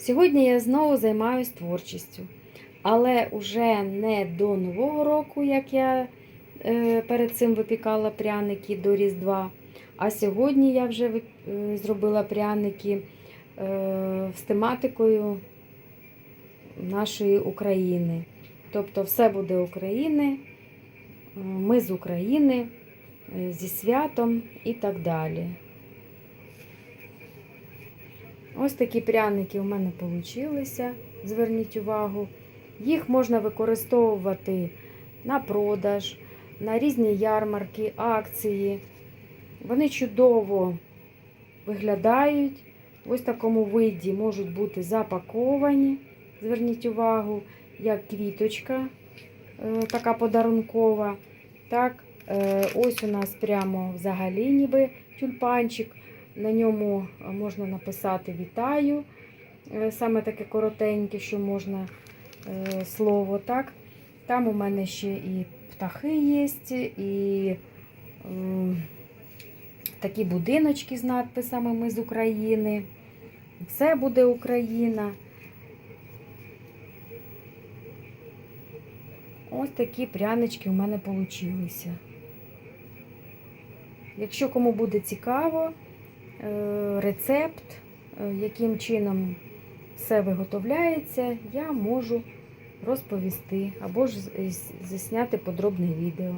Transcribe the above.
Сьогодні я знову займаюся творчістю, але вже не до Нового року, як я е, перед цим випікала пряники до Різдва. А сьогодні я вже е, зробила пряники е, з тематикою нашої України. Тобто все буде України, ми з України, зі святом і так далі. Ось такі пряники у мене вийшли. Зверніть увагу. Їх можна використовувати на продаж, на різні ярмарки, акції. Вони чудово виглядають. Ось в такому виді можуть бути запаковані. Зверніть увагу, як квіточка е, така подарункова. Так, е, ось у нас прямо взагалі ніби тюльпанчик. На ньому можна написати Вітаю. Е, Саме таке коротеньке, що можна е, слово. так. Там у мене ще і птахи є, і е, такі будиночки з надписами Ми з України. Все буде Україна. Ось такі прянички у мене вийшли. Якщо кому буде цікаво, е, Е, рецепт, е, яким чином все виготовляється, я можу розповісти або ж засняти подробне відео.